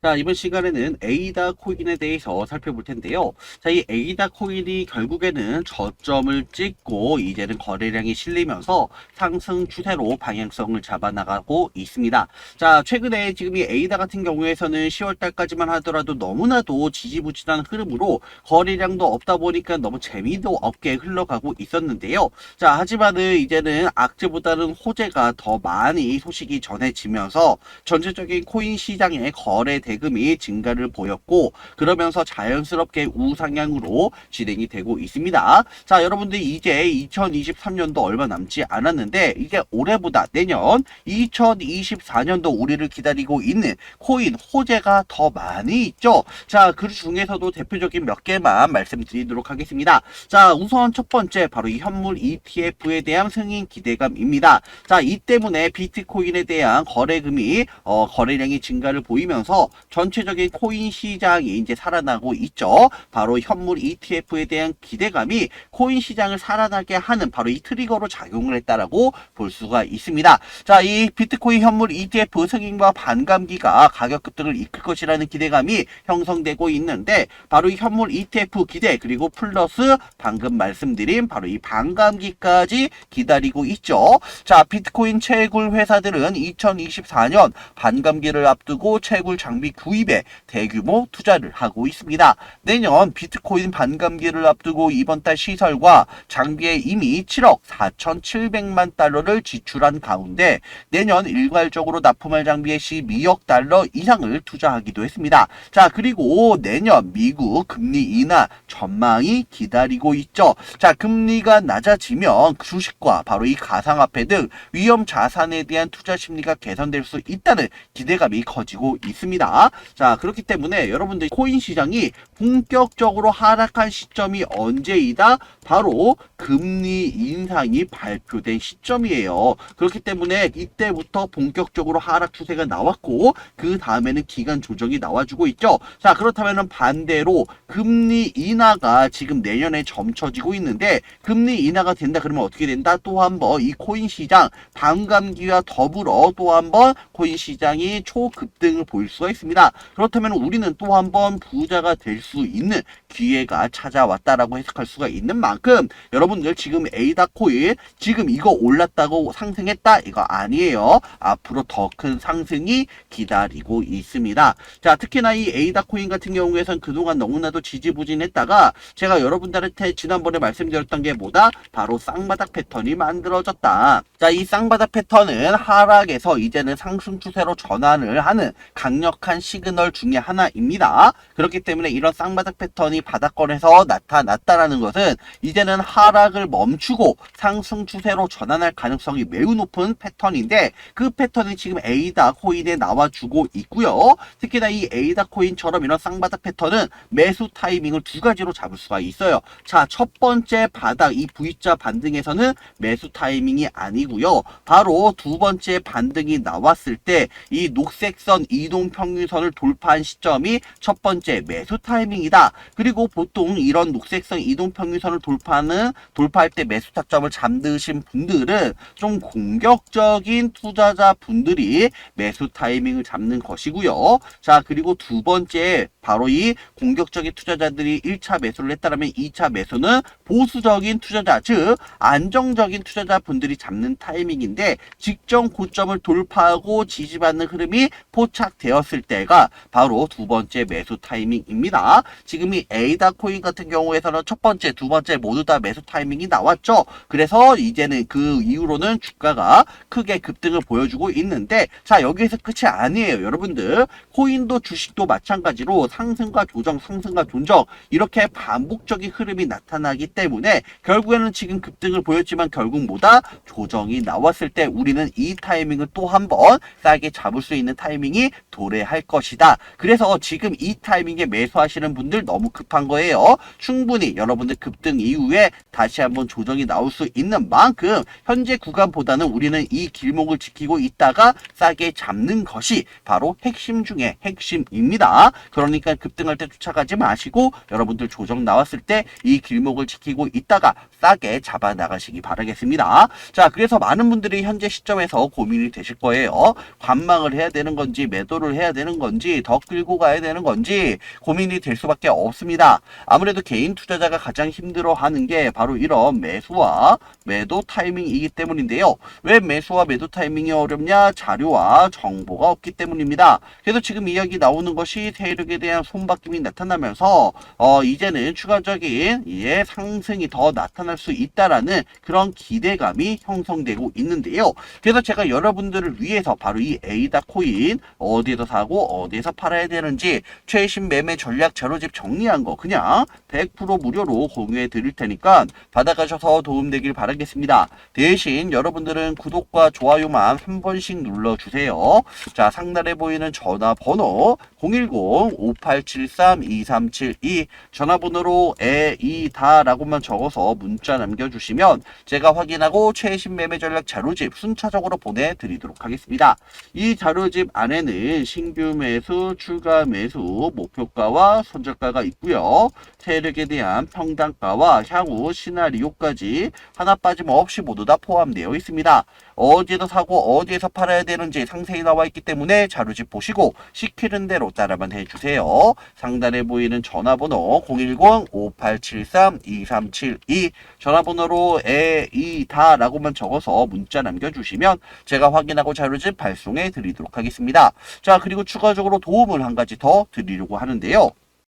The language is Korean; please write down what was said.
자, 이번 시간에는 에이다 코인에 대해서 살펴볼 텐데요. 자, 이 에이다 코인이 결국에는 저점을 찍고 이제는 거래량이 실리면서 상승 추세로 방향성을 잡아나가고 있습니다. 자, 최근에 지금 이 에이다 같은 경우에서는 10월 달까지만 하더라도 너무나도 지지부진한 흐름으로 거래량도 없다 보니까 너무 재미도 없게 흘러가고 있었는데요. 자, 하지만은 이제는 악재보다는 호재가 더 많이 소식이 전해지면서 전체적인 코인 시장의 거래 대금이 증가를 보였고 그러면서 자연스럽게 우상향으로 진행이 되고 있습니다. 자, 여러분들 이제 2023년도 얼마 남지 않았는데 이게 올해보다 내년 2024년도 우리를 기다리고 있는 코인 호재가 더 많이 있죠. 자, 그 중에서도 대표적인 몇 개만 말씀드리도록 하겠습니다. 자, 우선 첫 번째 바로 이 현물 ETF에 대한 승인 기대감입니다. 자, 이 때문에 비트코인에 대한 거래금이 어, 거래량이 증가를 보이면서 전체적인 코인 시장이 이제 살아나고 있죠. 바로 현물 ETF에 대한 기대감이 코인 시장을 살아나게 하는 바로 이 트리거로 작용을 했다라고 볼 수가 있습니다. 자, 이 비트코인 현물 ETF 승인과 반감기가 가격 급등을 이끌 것이라는 기대감이 형성되고 있는데 바로 이 현물 ETF 기대 그리고 플러스 방금 말씀드린 바로 이 반감기까지 기다리고 있죠. 자, 비트코인 채굴 회사들은 2024년 반감기를 앞두고 채굴 장비 구입에 대규모 투자를 하고 있습니다. 내년 비트코인 반감기를 앞두고 이번 달 시설과 장비에 이미 7억 4,700만 달러를 지출한 가운데 내년 일괄적으로 납품할 장비에 12억 달러 이상을 투자하기도 했습니다. 자, 그리고 내년 미국 금리 인하 전망이 기다리고 있죠. 자, 금리가 낮아지면 주식과 바로 이 가상화폐 등 위험 자산에 대한 투자 심리가 개선될 수 있다는 기대감이 커지고 있습니다. 자, 그렇기 때문에 여러분들 코인 시장이 본격적으로 하락한 시점이 언제이다? 바로 금리 인상이 발표된 시점이에요. 그렇기 때문에 이때부터 본격적으로 하락 추세가 나왔고 그 다음에는 기간 조정이 나와주고 있죠. 자, 그렇다면 반대로 금리 인하가 지금 내년에 점쳐지고 있는데 금리 인하가 된다 그러면 어떻게 된다? 또 한번 이 코인 시장 반감기와 더불어 또 한번 코인 시장이 초급등을 보일 수가 있습니다. 그렇다면 우리는 또 한 번 부자가 될 수 있는 기회가 찾아왔다라고 해석할 수가 있는 만큼 여러분들 지금 에이다 코인 지금 이거 올랐다고 상승했다 이거 아니에요. 앞으로 더 큰 상승이 기다리고 있습니다. 자, 특히나 이 에이다 코인 같은 경우에선 그동안 너무나도 지지부진했다가 제가 여러분들한테 지난번에 말씀드렸던 게 뭐다? 바로 쌍바닥 패턴이 만들어졌다. 자, 이 쌍바닥 패턴은 하락에서 이제는 상승 추세로 전환을 하는 강력한 시그널 중에 하나입니다. 그렇기 때문에 이런 쌍바닥 패턴이 바닥권에서 나타났다라는 것은 이제는 하락을 멈추고 상승 추세로 전환할 가능성이 매우 높은 패턴인데 그 패턴이 지금 에이다 코인에 나와주고 있고요. 특히나 이 에이다 코인처럼 이런 쌍바닥 패턴은 매수 타이밍을 두 가지로 잡을 수가 있어요. 자, 첫 번째 바닥 이 V자 반등에서는 매수 타이밍이 아니고요. 바로 두 번째 반등이 나왔을 때 이 녹색선 이동 평균 선을 돌파한 시점이 첫 번째 매수 타이밍이다. 그리고 보통 이런 녹색선 이동 평균선을 돌파하는 돌파할 때 매수 타점을 잠드신 분들은 좀 공격적인 투자자 분들이 매수 타이밍을 잡는 것이고요. 자, 그리고 두 번째 바로 이 공격적인 투자자들이 1차 매수를 했다면 2차 매수는 보수적인 투자자, 즉 안정적인 투자자 분들이 잡는 타이밍인데 직전 고점을 돌파하고 지지받는 흐름이 포착되었을 때가 바로 두 번째 매수 타이밍입니다. 지금 이 에이다 코인 같은 경우에서는 첫 번째, 두 번째 모두 다 매수 타이밍이 나왔죠. 그래서 이제는 그 이후로는 주가가 크게 급등을 보여주고 있는데 자 여기에서 끝이 아니에요 여러분들 코인도 주식도 마찬가지로 상승과 조정 상승과 조정 이렇게 반복적인 흐름이 나타나기 때문에 결국에는 지금 급등을 보였지만 결국 뭐다 조정이 나왔을 때 우리는 이 타이밍을 또 한 번 싸게 잡을 수 있는 타이밍이 도래할 할 것이다. 그래서 지금 이 타이밍에 매수하시는 분들 너무 급한 거예요. 충분히 여러분들 급등 이후에 다시 한번 조정이 나올 수 있는 만큼 현재 구간보다는 우리는 이 길목을 지키고 있다가 싸게 잡는 것이 바로 핵심 중에 핵심입니다. 그러니까 급등할 때 쫓아가지 마시고 여러분들 조정 나왔을 때 이 길목을 지키고 있다가 싸게 잡아 나가시기 바라겠습니다. 자, 그래서 많은 분들이 현재 시점에서 고민이 되실 거예요. 관망을 해야 되는 건지 매도를 해야 되는 건지 더 끌고 가야 되는 건지 고민이 될 수밖에 없습니다. 아무래도 개인 투자자가 가장 힘들어하는 게 바로 이런 매수와 매도 타이밍이기 때문인데요. 왜 매수와 매도 타이밍이 어렵냐? 자료와 정보가 없기 때문입니다. 그래서 지금 이야기 나오는 것이 세력에 대한 손바뀜이 나타나면서 어, 이제는 추가적인 예, 상승이 더 나타날 수 있다라는 그런 기대감이 형성되고 있는데요. 그래서 제가 여러분들을 위해서 바로 이 에이다 코인 어디에서 사고 어디에서 팔아야 되는지 최신 매매 전략 제로집 정리한 거 그냥 100% 무료로 공유해 드릴 테니까 받아가셔서 도움되길 바라겠습니다. 대신 여러분들은 구독과 좋아요만 한 번씩 눌러주세요. 자, 상단에 보이는 전화번호 010-5873-2372 전화번호로 에이다라고만 적어서 문자 남겨주시면 제가 확인하고 최신 매매 전략 자료집 순차적으로 보내드리도록 하겠습니다. 이 자료집 안에는 신규 매수, 추가 매수, 목표가와 손절가가 있고요. 세력에 대한 평단가와 향후 시나리오까지 하나 빠짐없이 모두 다 포함되어 있습니다. 어디에서 사고 어디에서 팔아야 되는지 상세히 나와 있기 때문에 자료집 보시고 시키는 대로 따라만 해주세요. 상단에 보이는 전화번호 010-5873-2372 전화번호로 에이다라고만 적어서 문자 남겨주시면 제가 확인하고 자료집 발송해 드리도록 하겠습니다. 자 그리고 추가적으로 도움을 한 가지 더 드리려고 하는데요.